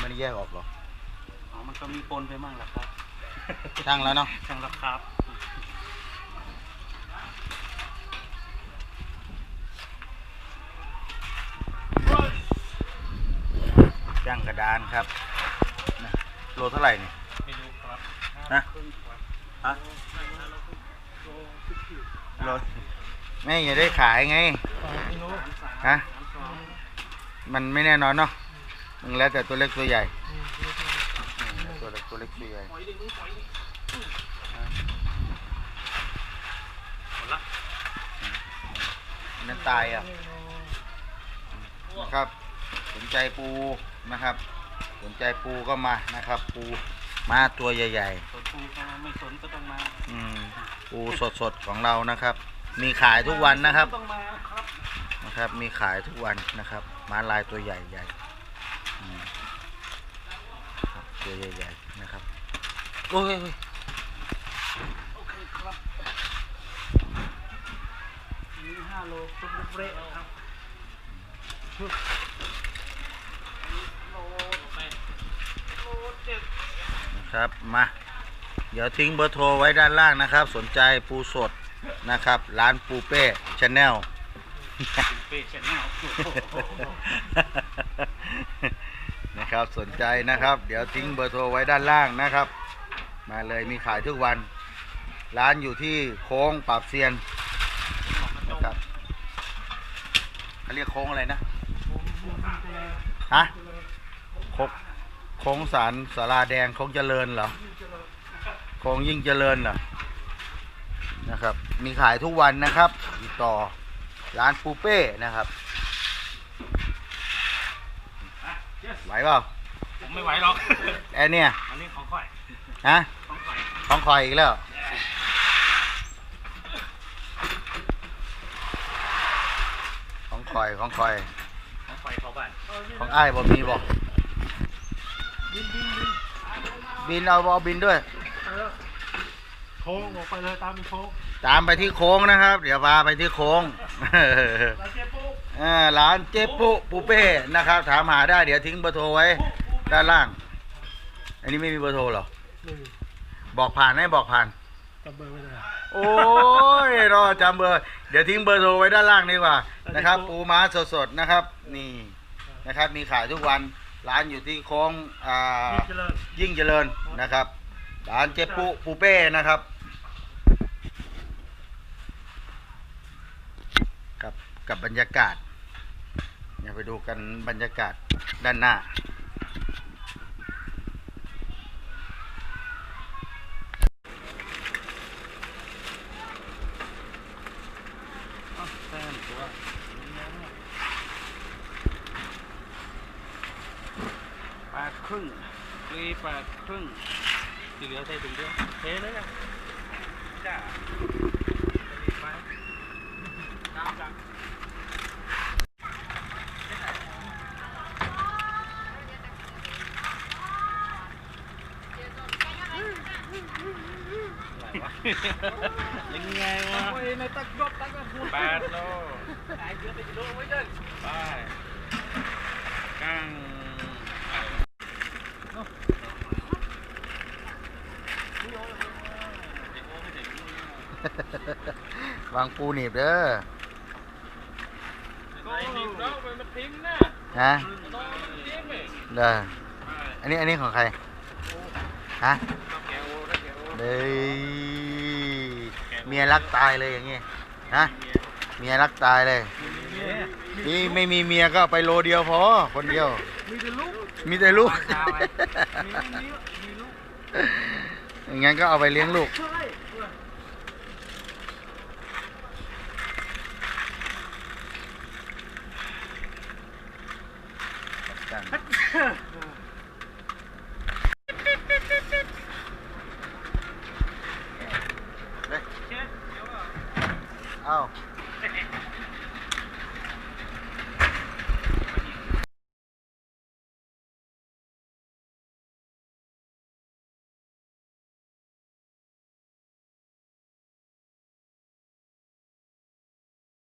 ไม่ได้แยกออกหรออ๋อมันก็มีปนไปมั่งแหละครับช่างแล้วเนาะช่างราครับช่างกระดานครับนะโลเท่าไหร่นี่ไม่รู้ครับนะครึ่งครับฮะโลไม่อย่าได้ขายไงไม่รู้ฮะมันไม่แน่นอนเนาะ มันแล้วแต่ตัวเล็กตัวใหญ่ตัวเล็กตัวเล็กตัวใหญ่ปล่อยดิมึงปล่อยดิหมดละนั่นตายอะนะครับ สนใจปูนะครับ สนใจปูก็มานะครับ ปูมาตัวใหญ่สนปูก็ไม่สนก็ต้องมาๆอืมปูสดๆของเรานะครับ มีขายทุกวันนะครับต้องมาครับนะครับ มีขายทุกวันนะครับ ม้าลายตัวใหญ่ใหญ่อืมครับ ตัวใหญ่ๆนะครับ โอ้ยโอ้ยโอเคครับมีห้าโลตุ๊บเบรครับโลแปดโลเจ็ดนะครับมาเดี๋ยวทิ้งเบอร์โทรไว้ด้านล่างนะครับ สนใจปูสดนะครับ ร้านปูเป้ชาแนล เปชแนล นะครับสนใจนะครับ เดี๋ยวทิ้งเบอร์โทรไว้ด้านล่างนะครับ มาเลยมีขายทุกวัน ร้านอยู่ที่โค้งปราบเซียนนะครับเขาเรียกโค้งอะไรนะฮะโค้งโค้งสารสาราแดงโค้งเจริญเหรอโค้งยิ่งเจริญเหรอนะครับ มีขายทุกวันนะครับติดต่อร้านปูเป้นะครับ ไหวเปล่าผมไม่ไหวหรอกแอร์เนี่ยอันนี้ของข่อยฮะของข่อยของคอยอีกแล้วของคอยของคอยของข่อยเขาบ้านของอ้ายบ่มีบ่บินเอาบอบินด้วยโค้งออกไปเลยตามเป็นโค้งตามไปที่โค้งนะครับ เดี๋ยวพาไปที่โค้งแล้วเจ๊ปุ๊บเออร้านเจ๊ปุปูเป้นะครับ ถามหาได้เดี๋ยวทิ้งเบอร์โทรไว้ ด้านล่าง อันนี้ไม่มีเบอร์โทรเหรอบอกผ่านให้บอกผ่าน จำเบอร์ไม่ได้ โอ้ยรอจำเบอร์ เดี๋ยวทิ้งเบอร์โทรไว้ด้านล่างดีกว่านะครับ ปูม้าสดๆนะครับ นี่นะครับ มีขายทุกวันร้านอยู่ที่โค้งอ่าเจริญยิ่งเจริญนะครับ ร้านเจ๊ปุปูเป้นะครับกับกับบรรยากาศเดี๋ยวไปดูกันบรรยากาศด้านหน้าแปดครึ่งรีแปดครึ่งที่เหลือใส่ถุงเดียวเทเลยนะจ้าไปตามจัง ยังไงวะในตักยบตักพูดแปดโลขายเยอะไปกิโลไว้เด้อไปกั้งอะไรวะวางปูหนีบเด้อก็ทิ้งแล้วมันทิ้งนะฮะต้องทิ้งไปเด้ออันนี้อันนี้ของใคร ฮะ เด้ยเมียรักตายเลยอย่างงี้ฮะเมียรักตายเลย นี่ไม่มีเมียก็ไปโลเดียวพอคนเดียว มีแต่ลูกมีแต่ลูกอย่างงั้นก็เอาไปเลี้ยงลูกใช่